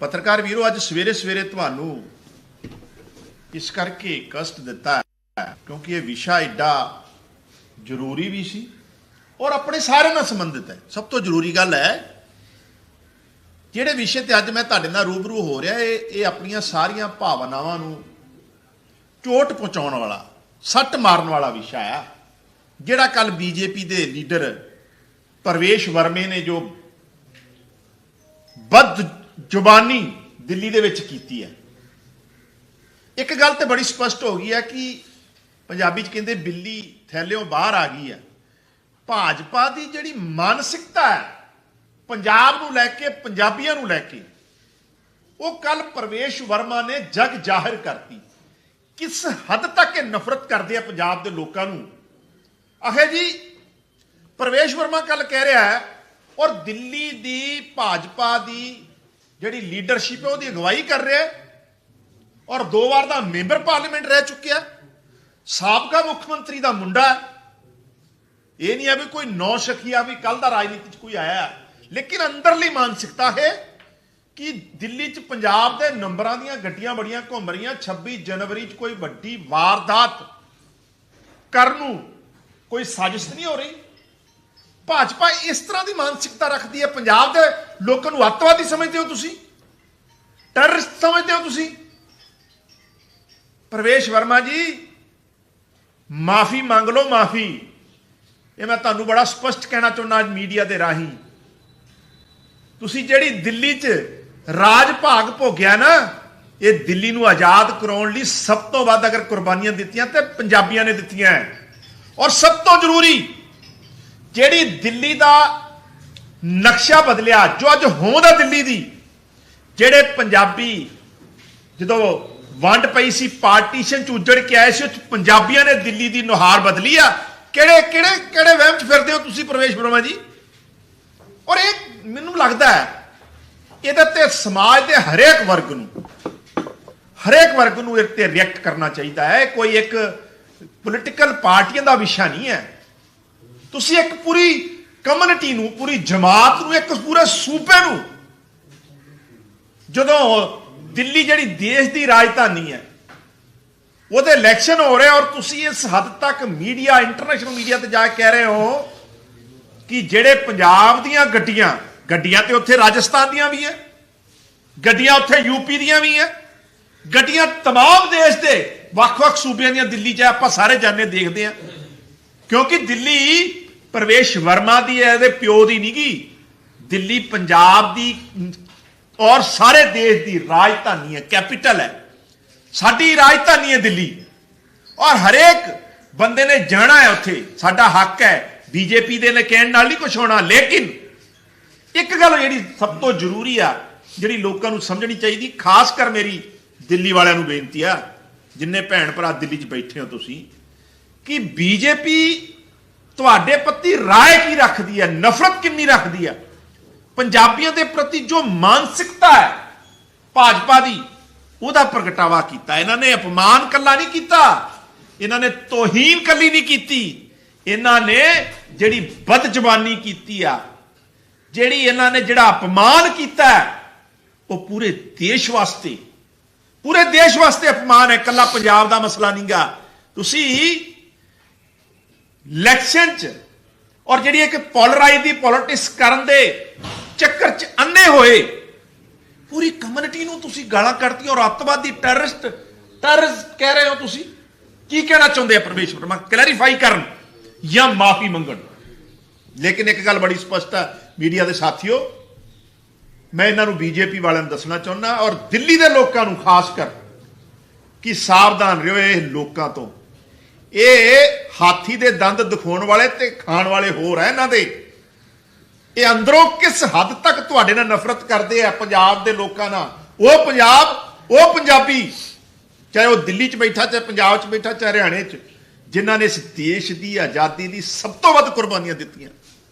ਪੱਤਰਕਾਰ ਵੀਰੋ, ਅੱਜ ਸਵੇਰੇ ਸਵੇਰੇ ਤੁਹਾਨੂੰ ਇਸ ਕਰਕੇ ਕਸ਼ਟ ਦਿੱਤਾ ਕਿਉਂਕਿ ਇਹ ਵਿਸ਼ਾ ਐਡਾ ਜ਼ਰੂਰੀ ਵੀ ਸੀ ਔਰ ਆਪਣੇ ਸਾਰਿਆਂ ਨਾਲ ਸੰਬੰਧਿਤ ਹੈ। ਸਭ ਤੋਂ ਜ਼ਰੂਰੀ ਗੱਲ ਹੈ, ਜਿਹੜੇ ਵਿਸ਼ੇ ਤੇ ਅੱਜ ਮੈਂ ਤੁਹਾਡੇ ਨਾਲ ਰੂਬਰੂ ਹੋ ਰਿਹਾ, ਇਹ ਇਹ ਆਪਣੀਆਂ ਸਾਰੀਆਂ ਭਾਵਨਾਵਾਂ ਨੂੰ ਚੋਟ ਪਹੁੰਚਾਉਣ ਵਾਲਾ, ਸੱਟ ਮਾਰਨ ਵਾਲਾ ਵਿਸ਼ਾ ਆ, ਜਿਹੜਾ ਕੱਲ ਬੀਜੇਪੀ ਦੇ ਲੀਡਰ ਪਰਵੇਸ਼ ਵਰਮੇ ਨੇ ਜੋ ਬਦ ਜ਼ੁਬਾਨੀ ਦਿੱਲੀ ਦੇ ਵਿੱਚ ਕੀਤੀ ਹੈ। ਇੱਕ ਗੱਲ ਤੇ ਬੜੀ ਸਪਸ਼ਟ ਹੋ ਗਈ ਹੈ ਕਿ ਪੰਜਾਬੀ ਚ ਕਹਿੰਦੇ ਬਿੱਲੀ ਥੈਲਿਓਂ ਬਾਹਰ ਆ ਗਈ ਹੈ। ਭਾਜਪਾ ਦੀ ਜਿਹੜੀ ਮਾਨਸਿਕਤਾ ਹੈ, ਪੰਜਾਬ ਨੂੰ ਲੈ ਕੇ, ਪੰਜਾਬੀਆਂ ਨੂੰ ਲੈ ਕੇ, ਉਹ ਕੱਲ ਪ੍ਰਵੇਸ਼ ਵਰਮਾ ਨੇ ਜਗ ਜ਼ਾਹਿਰ ਕਰਤੀ। ਕਿਸ ਹੱਦ ਤੱਕ ਇਹ ਨਫ਼ਰਤ ਕਰਦੇ ਆ ਪੰਜਾਬ ਦੇ ਲੋਕਾਂ ਨੂੰ? ਆਖੇ ਜੀ, ਪ੍ਰਵੇਸ਼ ਵਰਮਾ ਕੱਲ ਕਹਿ ਰਿਹਾ ਹੈ, ਔਰ ਦਿੱਲੀ ਦੀ ਭਾਜਪਾ ਦੀ ਜਿਹੜੀ ਲੀਡਰਸ਼ਿਪ ਹੈ, ਉਹਦੀ ਅਗਵਾਈ ਕਰ ਰਿਹਾ ਹੈ ਔਰ ਦੋ ਵਾਰ ਦਾ ਮੈਂਬਰ ਪਾਰਲੀਮੈਂਟ ਰਹਿ ਚੁੱਕਿਆ ਸਾਬਕਾ ਮੁੱਖ ਮੰਤਰੀ ਦਾ ਮੁੰਡਾ ਇਹ ਨਹੀਂ ਹੈ ਵੀ ਕੋਈ ਨੌ ਸ਼ਖੀਆ ਵੀ ਕੱਲ ਦਾ ਰਾਜਨੀਤੀ 'ਚ ਕੋਈ ਆਇਆ ਲੇਕਿਨ ਅੰਦਰਲੀ ਮਾਨਸਿਕਤਾ ਹੈ ਕਿ ਦਿੱਲੀ 'ਚ ਪੰਜਾਬ ਦੇ ਨੰਬਰਾਂ ਦੀਆਂ ਗੱਡੀਆਂ ਬੜੀਆਂ ਘੁੰਮ ਰਹੀਆਂ। 26 ਜਨਵਰੀ 'ਚ ਕੋਈ ਵੱਡੀ ਵਾਰਦਾਤ ਕਰਨ ਨੂੰ ਕੋਈ ਸਾਜ਼ਿਸ਼ ਨਹੀਂ ਹੋ ਰਹੀ? ਭਾਜਪਾ ਇਸ ਤਰ੍ਹਾਂ ਦੀ ਮਾਨਸਿਕਤਾ ਰੱਖਦੀ ਹੈ? ਪੰਜਾਬ ਦੇ ਲੋਕਾਂ ਨੂੰ ਅੱਤਵਾਦੀ ਸਮਝਦੇ ਹੋ ਤੁਸੀਂ? ਟੈਰਰਿਸਟ ਸਮਝਦੇ ਹੋ ਤੁਸੀਂ? ਪ੍ਰਵੇਸ਼ ਵਰਮਾ ਜੀ, ਮਾਫੀ ਮੰਗ ਲਓ, ਮਾਫੀ। ਇਹ ਮੈਂ ਤੁਹਾਨੂੰ ਬੜਾ ਸਪਸ਼ਟ ਕਹਿਣਾ ਚਾਹੁੰਦਾ ਅੱਜ ਮੀਡੀਆ ਦੇ ਰਾਹੀਂ। ਤੁਸੀਂ ਜਿਹੜੀ ਦਿੱਲੀ 'ਚ ਰਾਜ ਭਾਗ ਭੋਗਿਆ ਨਾ, ਇਹ ਦਿੱਲੀ ਨੂੰ ਆਜ਼ਾਦ ਕਰਾਉਣ ਲਈ ਸਭ ਤੋਂ ਵੱਧ ਅਗਰ ਕੁਰਬਾਨੀਆਂ ਦਿੱਤੀਆਂ ਤੇ ਪੰਜਾਬੀਆਂ ਨੇ ਦਿੱਤੀਆਂ। ਹੈ। ਔਰ ਸਭ ਤੋਂ ਜ਼ਰੂਰੀ ਜਿਹੜੀ ਦਿੱਲੀ ਦਾ ਨਕਸ਼ਾ ਬਦਲਿਆ, ਜੋ ਅੱਜ ਹੋਂਦ ਹੈ ਦਿੱਲੀ ਦੀ, ਜਿਹੜੇ ਪੰਜਾਬੀ ਜਦੋਂ ਵੰਡ ਪਈ ਸੀ, ਪਾਰਟੀਸ਼ਨ ਚ ਉੱਜੜ ਕੇ ਆਏ ਸੀ ਉਹ 'ਚ ਪੰਜਾਬੀਆਂ ਨੇ ਦਿੱਲੀ ਦੀ ਨੁਹਾਰ ਬਦਲੀ ਆ। ਕਿਹੜੇ ਕਿਹੜੇ ਕਿਹੜੇ ਵਹਿਮ ਚ ਫਿਰਦੇ ਹੋ ਤੁਸੀਂ ਪ੍ਰਵੇਸ਼ ਵਰਮਾ ਜੀ? ਔਰ ਇਹ ਮੈਨੂੰ ਲੱਗਦਾ ਹੈ, ਇਹਦੇ ਤੇ ਸਮਾਜ ਦੇ ਹਰੇਕ ਵਰਗ ਨੂੰ, ਹਰੇਕ ਵਰਗ ਨੂੰ ਇਹ ਤੇ ਰਿਐਕਟ ਕਰਨਾ ਚਾਹੀਦਾ ਹੈ। ਕੋਈ ਇੱਕ ਪੋਲੀਟੀਕਲ ਪਾਰਟੀਆਂ ਦਾ ਵਿਸ਼ਾ ਨਹੀਂ ਹੈ। ਤੁਸੀਂ ਇੱਕ ਪੂਰੀ ਕਮਿਊਨਿਟੀ ਨੂੰ ਪੂਰੀ ਜਮਾਤ ਨੂੰ ਇੱਕ ਪੂਰੇ ਸੂਬੇ ਨੂੰ ਜਦੋਂ ਦਿੱਲੀ ਜਿਹੜੀ ਦੇਸ਼ ਦੀ ਰਾਜਧਾਨੀ ਹੈ ਉਹਦੇ ਇਲੈਕਸ਼ਨ ਹੋ ਰਿਹਾ ਔਰ ਤੁਸੀਂ ਇਸ ਹੱਦ ਤੱਕ ਮੀਡੀਆ ਇੰਟਰਨੈਸ਼ਨਲ ਮੀਡੀਆ ਤੇ ਜਾ ਕੇ ਕਹਿ ਰਹੇ ਹੋ ਕਿ ਜਿਹੜੇ ਪੰਜਾਬ ਦੀਆਂ ਗੱਡੀਆਂ ਗੱਡੀਆਂ ਤੇ ਉੱਥੇ ਰਾਜਸਥਾਨ ਦੀਆਂ ਵੀ ਹੈ ਗੱਡੀਆਂ ਉੱਥੇ ਯੂਪੀ ਦੀਆਂ ਵੀ ਹੈ ਗੱਡੀਆਂ ਤਮਾਮ ਦੇਸ਼ ਦੇ ਵੱਖ-ਵੱਖ ਸੂਬਿਆਂ ਦੀਆਂ ਦਿੱਲੀ 'ਚ ਹੈ, ਆਪਾਂ ਸਾਰੇ ਜਾਣੇ ਦੇਖਦੇ ਆ ਕਿਉਂਕਿ ਦਿੱਲੀ ਪ੍ਰਵੇਸ਼ ਵਰਮਾ ਦੀ ਹੈ, ਇਹਦੇ ਪਿਓ ਦੀ ਨਹੀਂ ਗੀ। ਦਿੱਲੀ ਪੰਜਾਬ ਦੀ ਔਰ ਸਾਰੇ ਦੇਸ਼ ਦੀ ਰਾਜਧਾਨੀ ਹੈ, ਕੈਪੀਟਲ ਹੈ। ਸਾਡੀ ਰਾਜਧਾਨੀ ਹੈ ਦਿੱਲੀ। ਔਰ ਹਰੇਕ ਬੰਦੇ ਨੇ ਜਾਣਾ ਹੈ ਉੱਥੇ। ਸਾਡਾ ਹੱਕ ਹੈ। ਬੀਜੇਪੀ ਦੇ ਨੇ ਕਹਿਣ ਨਾਲ ਨਹੀਂ ਕੁਝ ਹੋਣਾ, ਲੇਕਿਨ ਇੱਕ ਗੱਲ ਜਿਹੜੀ ਸਭ ਤੋਂ ਜ਼ਰੂਰੀ ਆ, ਜਿਹੜੀ ਲੋਕਾਂ ਨੂੰ ਸਮਝਣੀ ਚਾਹੀਦੀ, ਖਾਸ ਕਰ ਮੇਰੀ ਦਿੱਲੀ ਵਾਲਿਆਂ ਨੂੰ ਬੇਨਤੀ ਆ, ਜਿੰਨੇ ਭੈਣ ਭਰਾ ਦਿੱਲੀ 'ਚ ਬੈਠੇ ਹੋ ਤੁਸੀਂ ਕਿ ਬੀਜੇਪੀ ਤੁਹਾਡੇ ਪ੍ਰਤੀ ਰਾਏ ਕੀ ਰੱਖਦੀ ਹੈ? ਨਫ਼ਰਤ ਕਿੰਨੀ ਰੱਖਦੀ ਹੈ? ਪੰਜਾਬੀਆਂ ਦੇ ਪ੍ਰਤੀ ਜੋ ਮਾਨਸਿਕਤਾ ਹੈ, ਭਾਜਪਾ ਦੀ, ਉਹਦਾ ਪ੍ਰਗਟਾਵਾ ਕੀਤਾ। ਇਹਨਾਂ ਨੇ ਅਪਮਾਨ ਕੱਲਾ ਨਹੀਂ ਕੀਤਾ। ਇਹਨਾਂ ਨੇ ਤੋਹੀਨ ਕੱਲੀ ਨਹੀਂ ਕੀਤੀ। ਇਹਨਾਂ ਨੇ ਜਿਹੜੀ ਬਦਜ਼ਬਾਨੀ ਕੀਤੀ ਆ, ਜਿਹੜੀ ਇਹਨਾਂ ਨੇ ਜਿਹੜਾ ਅਪਮਾਨ ਕੀਤਾ ਉਹ ਪੂਰੇ ਦੇਸ਼ ਵਾਸਤੇ, ਪੂਰੇ ਦੇਸ਼ ਵਾਸਤੇ ਅਪਮਾਨ ਹੈ। ਕੱਲਾ ਪੰਜਾਬ ਦਾ ਮਸਲਾ ਨਹੀਂਗਾ। ਤੁਸੀਂ ਇਲੈਕਸ਼ਨ ਚ ਔਰ ਜਿਹੜੀ ਇੱਕ ਪੋਲਰਾਈਜ਼ ਦੀ ਪੋਲਿਟਿਕਸ ਕਰਨ ਦੇ ਚੱਕਰ ਚ ਅੰਨੇ ਹੋਏ, ਪੂਰੀ ਕਮਿਊਨਿਟੀ ਨੂੰ ਤੁਸੀਂ ਗਾਲਾਂ ਕੱਢਤੀਆਂ ਔਰ ਅੱਤਵਾਦੀ ਟੈਰਰਿਸਟ ਟੈਰਰਿਸਟ ਕਹਿ ਰਹੇ ਹੋ ਤੁਸੀਂ। ਕੀ ਕਹਿਣਾ ਚਾਹੁੰਦੇ ਆ ਪਰਮੇਸ਼ਵਰ? ਵਰਮਾ ਕਲੈਰੀਫਾਈ ਕਰਨ ਜਾਂ ਮਾਫੀ ਮੰਗਣ? ਲੇਕਿਨ ਇੱਕ ਗੱਲ ਬੜੀ ਸਪਸ਼ਟ ਹੈ ਮੀਡੀਆ ਦੇ ਸਾਥੀਓ, ਮੈਂ ਇਹਨਾਂ ਨੂੰ ਬੀਜੇਪੀ ਵਾਲਿਆਂ ਨੂੰ ਦੱਸਣਾ ਚਾਹੁੰਦਾ ਔਰ ਦਿੱਲੀ ਦੇ ਲੋਕਾਂ ਨੂੰ ਖਾਸ ਕਰ, ਕਿ ਸਾਵਧਾਨ ਰਹੋ ਇਹ ਲੋਕਾਂ ਤੋਂ। ਇਹ ਹਾਥੀ ਦੇ ਦੰਦ ਦਿਖਾਉਣ ਵਾਲੇ ਤੇ ਖਾਣ ਵਾਲੇ ਹੋਰ ਹੈ ਇਹਨਾਂ ਦੇ। ਇਹ ਅੰਦਰੋਂ ਕਿਸ ਹੱਦ ਤੱਕ ਤੁਹਾਡੇ ਨਾਲ ਨਫ਼ਰਤ ਕਰਦੇ ਆ ਪੰਜਾਬ ਦੇ ਲੋਕਾਂ ਨਾਲ? ਉਹ ਪੰਜਾਬ, ਉਹ ਪੰਜਾਬੀ, ਚਾਹੇ ਉਹ ਦਿੱਲੀ 'ਚ ਬੈਠਾ, ਚਾਹੇ ਪੰਜਾਬ 'ਚ ਬੈਠਾ, ਚਾਹੇ ਹਰਿਆਣੇ 'ਚ, ਜਿਨ੍ਹਾਂ ਨੇ ਇਸ ਦੇਸ਼ ਦੀ ਆਜ਼ਾਦੀ ਦੀ ਸਭ ਤੋਂ ਵੱਧ ਕੁਰਬਾਨੀਆਂ ਦਿੱਤੀਆਂ।